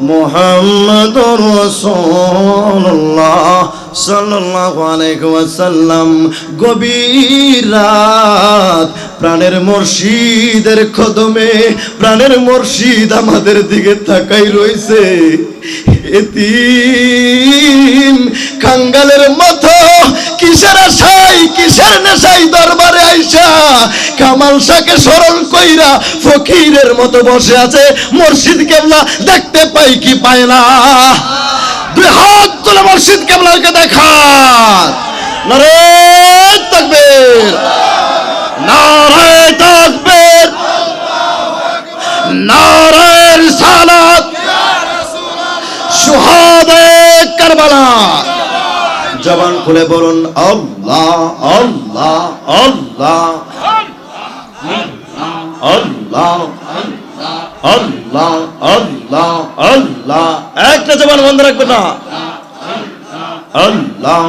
লা رسول الله সাল্লাল্লাহু আলাইহি ওয়াসাল্লাম। গভীর রাত প্রাণের মুর্শিদের কদমে, প্রাণের মুর্শিদ আমাদের দিকে তাকাই রইছে। এতিম কাঙ্গালের মতো কিসের আশাই কিসের নেশাই দরবারে আইসা? কামাল শাহকে স্মরণ কইরা ফকিরের মতো বসে আছে। কেবলা দেখতে পাই কি পায় না। দুই হাত তুলে মুর্শিদ কেবলাকে দেখা নারে তাকবীর। নারে তাকবীর। নারে রিসালাত সুহাদে কারবালা। জবান খুলে বলুন, আল্লাহ আল্লাহ আল্লাহ। আল্লাহ আল্লাহ আল্লাহ আল্লাহ। একটা জবান বন্ধ রাখবে না। আল্লাহ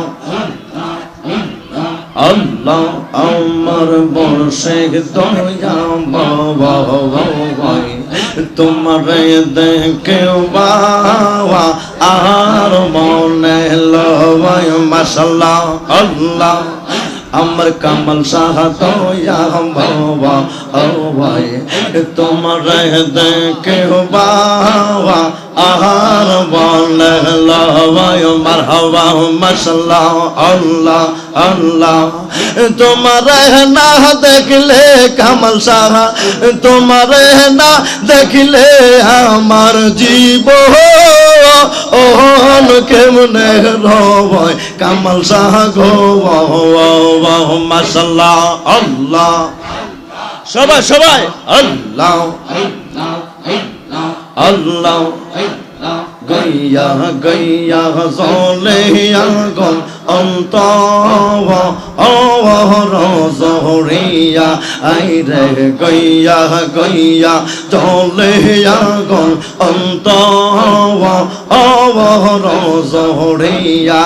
আল্লাহ, আমার বর্ষে তোমার দেখে বাবা, আর মাসাল্লাহ আল্লাহ, আমার কামাল দয়া, বাবা ভাই, তোমার দেখে বাবা আহার বলে লয় মারহাবা মাসাল্লাহ আল্লাহ আল্লাহ, তোমার না দেখলে কামাল সাহা তোমার না দেখলে আমার জীব ওহন কেমনে রবয়? কামাল সাহা গো মাসাল্লাহ আল্লাহ। সবাই সবাই আল্লাহ আল্লাহ। গইয়া গইয়া জলে আগন অন্ত জহরিয়া আইরে গইয়া গইয়া জলে আগন অন্ত জহরিয়া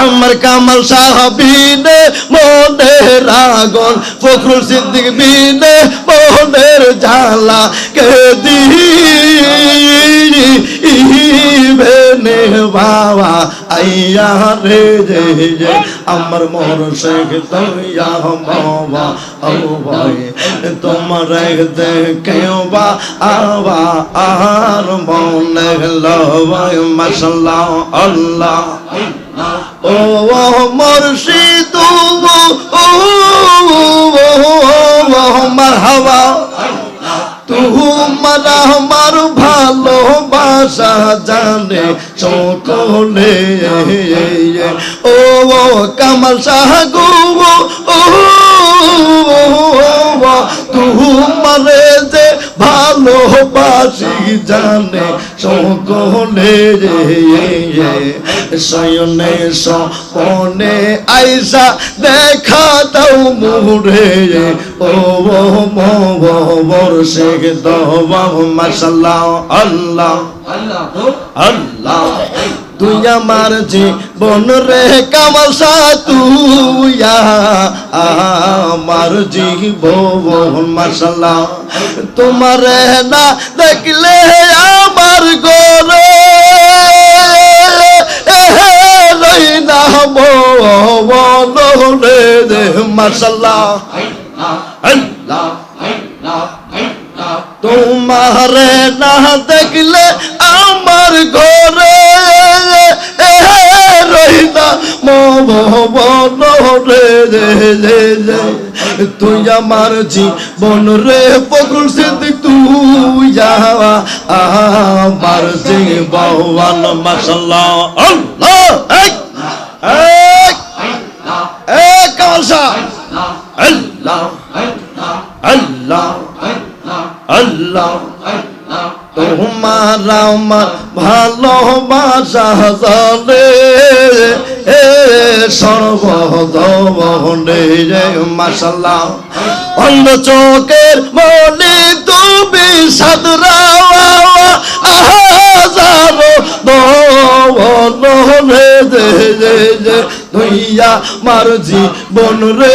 আমার কামাল সাহাবিনে মনে রাগন ফখরুল সিদ্দিক বিনে মনের জ্বালা কে দিবেনে বাবা, আইয়া রে যে যে আমার মর শেখ তৈয়া বাবা, ও ভাই, তোমার দেখে বা আবা, আর মনে লবাই মাসাল্লাহ আল্লাহ। ও মুর্শিদ মারহাবা তোমার আমার ভালোবাসা জানে সকলে ও কামাল শাহ গো ও তোমারে ভালোবাসি জানে সকলে শয়নে সপনে আইসা দেখা দাও মুরে ও মোর শেখ দবা মাসাল্লাহ আল্লাহ আল্লাহ। তুই আমার জীবন রে কামাল সা তুইয়া আমার জীবন মাসাল্লাহ তোমার না দেখলে আমার গরে না মন রে মাসাল্লাহ তোমারে না দেখলে আমার ঘরে রহিতা মন রে তুই আমার জীবন রে পকুল সিদ্ধি তুই যাওয়া আমার জীবন মাসাল্লাহ আল্লাহ এক এক এক কালসা আল্লাহ আল্লাহ আল্লাহ। তোমার আমার ভালোবাসা জলে। এ সর্বদনে রে মাসাল্লাহ অন্ধ চোখের মনে তুমি সাদরাও আহাজারো দুইয়া মার জীবন রে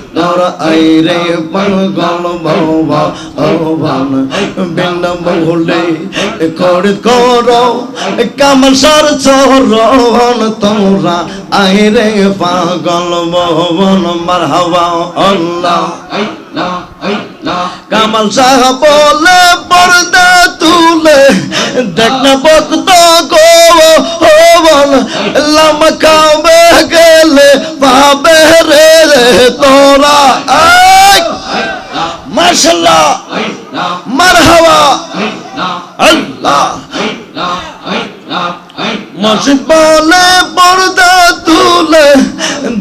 তোরা আই কর রে পাগল বাবা, আহ্বান বিন মৌলে করিদ কর, কামল সার চরণ তোরা আই রে পাগল ভবন, মারহাবা আল্লাহ। কামাল শাহ বলে, পর্দা তুলে দেখ না ভক্ত গো হবন লাম তোরা মাশাল্লাহ মারহাবা। আল্লাহ। মসজিদ বলে পর্দা তুলে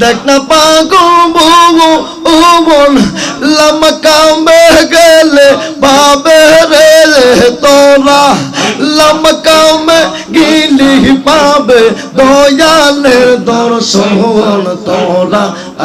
দেখ না পাগো বউ ও বল লামা কামে গেলে পাবে রে তোরা। লামা কামে গিলি পাবে দয়ালে দর্শন।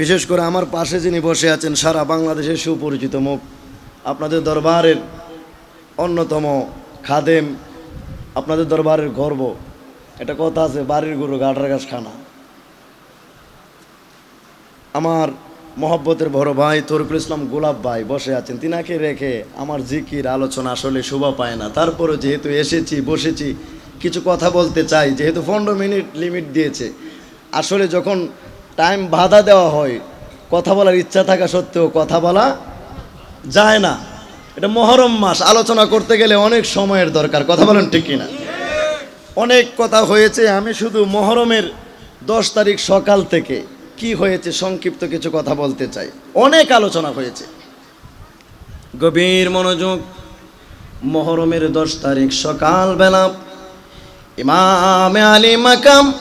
বিশেষ করে আমার পাশে যিনি বসে আছেন, সারা বাংলাদেশের সুপরিচিত মুখ, আপনাদের দরবারের অন্যতম খাদেম, আপনাদের দরবারের গর্ব। এটা কথা আছে, বাড়ির গরু গাডার গাছ খানা আমার মহব্বতের বড় ভাই তরকুল ইসলাম গোলাপ ভাই বসে আছেন। তিনাকে রেখে আমার জিকির, আলোচনা আসলে শোভা পায় না। তারপরে যেহেতু এসেছি, বসেছি, কিছু কথা বলতে চাই, যেহেতু পনেরো মিনিট লিমিট দিয়েছে, আসলে যখন টাইম বাধা দেওয়া হয়। কথা বলার ইচ্ছা থাকা সত্ত্বেও কথা বলা যায় না। এটা মহরম মাস। আলোচনা করতে গেলে অনেক সময়ের দরকার। কথা বলেন ঠিক কিনা? অনেক কথা হয়েছে। আমি শুধু মহরমের দশ তারিখ সকাল থেকে কি হয়েছে সংক্ষিপ্ত কিছু কথা বলতে চাই। অনেক আলোচনা হয়েছে। গভীর মনোযোগ মহরমের দশ তারিখ সকালবেলা। ইমামে আলী মাকাম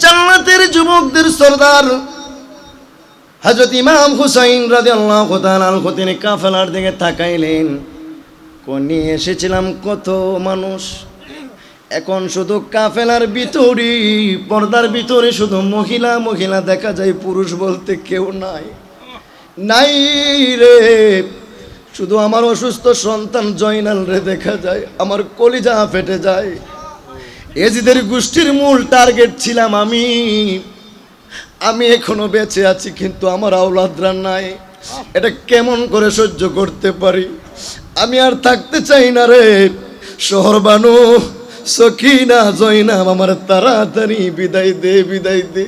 জান্নাতের যুবকদের সর্দার। হজরত ইমাম হুসাইন রাজি আল্লাহ তিনি কাফেলার দিকে তাকাইলেন। কোনি এসেছিলাম কত মানুষ। এখন শুধু কাফেলার ভিতরে পর্দার ভিতরে শুধু মহিলা মহিলা দেখা যায়, পুরুষ বলতে কেউ নাই। নাই রে, শুধু আমার অসুস্থ সন্তান জয়নাল রে দেখা যায়, আমার কলিজা ফেটে যায়। এজিদের গোষ্ঠীর মূল টার্গেট ছিলাম আমি। আমি এখনও বেঁচে আছি, কিন্তু আমার আওলাদরা নাই। এটা কেমন করে সহ্য করতে পারি? আমি আর থাকতে চাই না রে। শহর বানু সখিনা জয়নাম আমার তাড়াতাড়ি বিদায় দে বিদায় দে।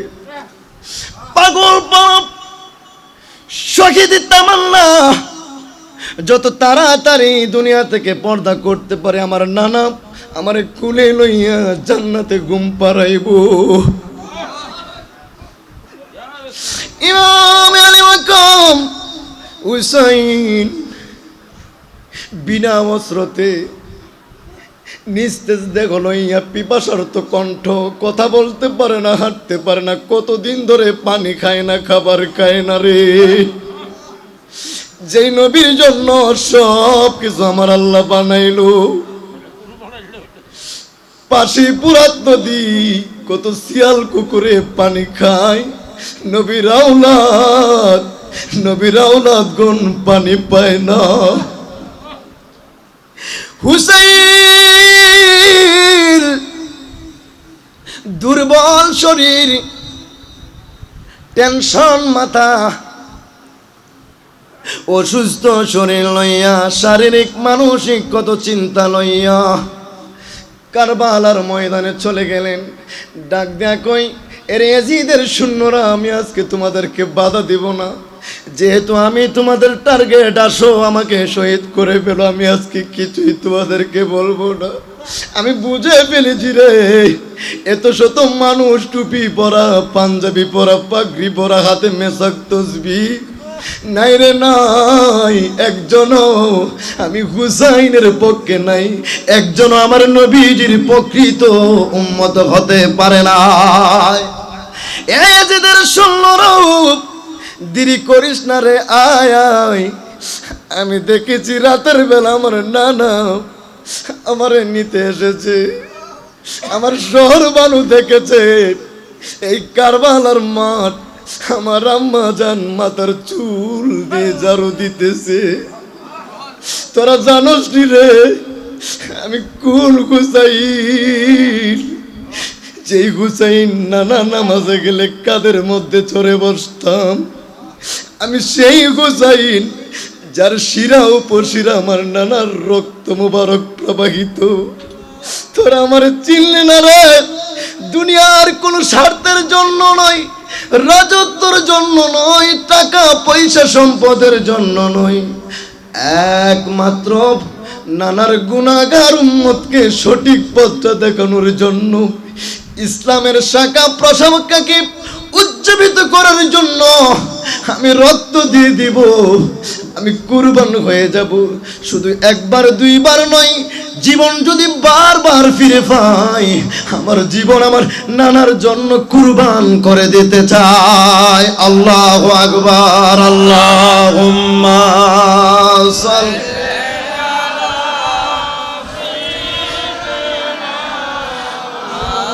পাগল পাপ সখী দিতাম না যত তাড়াতাড়ি দুনিয়া থেকে পর্দা করতে পারে আমার নানা আমার কুলে লইয়া জান্নাতে ঘুম পাড়াইব। ইমাম আলী মাকাম হুসাইন বিনা অস্ত্রতে নিস্তেজ দেখো লইয়া পিপাসার তো কণ্ঠ কথা বলতে পারে না, হাঁটতে পারে না, কতদিন ধরে পানি খায় না, খাবার খায় না রে। যেই নবীর জন্য সব কিছু আমার আল্লাহ বানাইলো। পাশে পুরাত নদী, কত শিয়াল কুকুরে পানি খায়। নবীর আওলাদ নবীর আওলাদ গুণ পানি পায় না। হুসাইন, দুর্বল শরীর, টেনশন মাথা। অসুস্থ শরীর লইয়া শারীরিক, মানসিক কত চিন্তা লইয়া কারবালার ময়দানে চলে গেলেন। ডাক দেয়া কই, এর এজিদের শূন্যরা আমি আজকে তোমাদেরকে বাধা দিব না। যেহেতু আমি তোমাদের টার্গেট, আসো, আমাকে শহীদ করে ফেলো, আমি আজকে কিছুই তোমাদেরকে বলব না। আমি বুঝে ফেলেছি রে, এত শত মানুষ টুপি পরা, পাঞ্জাবি পরা, পাগড়ি পরা, হাতে মেশাক তসবি। নাই রে নাই, একজনও আমি হুসাইনের পক্ষে নাই, একজনও আমার নবীজির প্রকৃত উম্মত হতে পারে না এজেদের রূপ, দেরি করিস না রে, আয় আয়। আমি দেখেছি রাতের বেলা আমার নানা আমারে নিতে এসেছে। আমার শহর বানু দেখেছে, এই কারবালার মাঠ আমার আম্মা জান মাথার চুল দিয়ে ঝাড়ু দিতেছে। তোরা জানোস নি রে, আমি কোন হুসাইন যেই হুসাইন নানা নামাজে গেলে কাদের মধ্যে চড়ে বসতাম? আমি সেই হুসাইন যার শিরা উপশিরা আমার নানার রক্ত মুবারক প্রবাহিত। তোরা আমার চিনলে না রে, দুনিয়ার কোনো স্বার্থের জন্য নয়। রাজত্বর জন্য নয়, টাকা, পয়সা, সম্পদের জন্য নয়। একমাত্র নানার গুণাগার উম্মতকে সঠিক পথটা দেখানোর জন্য ইসলামের শাখা প্রশাখাকে উজ্জীবিত করার জন্য আমি রক্ত দিয়ে দিব। আমি কুরবান হয়ে যাব। শুধু একবার, দুইবার নয় জীবন যদি বারবার ফিরে পাই, আমার জীবন আমার নানার জন্য কুরবান করে দিতে চাই আল্লাহ আকবার আল্লাহ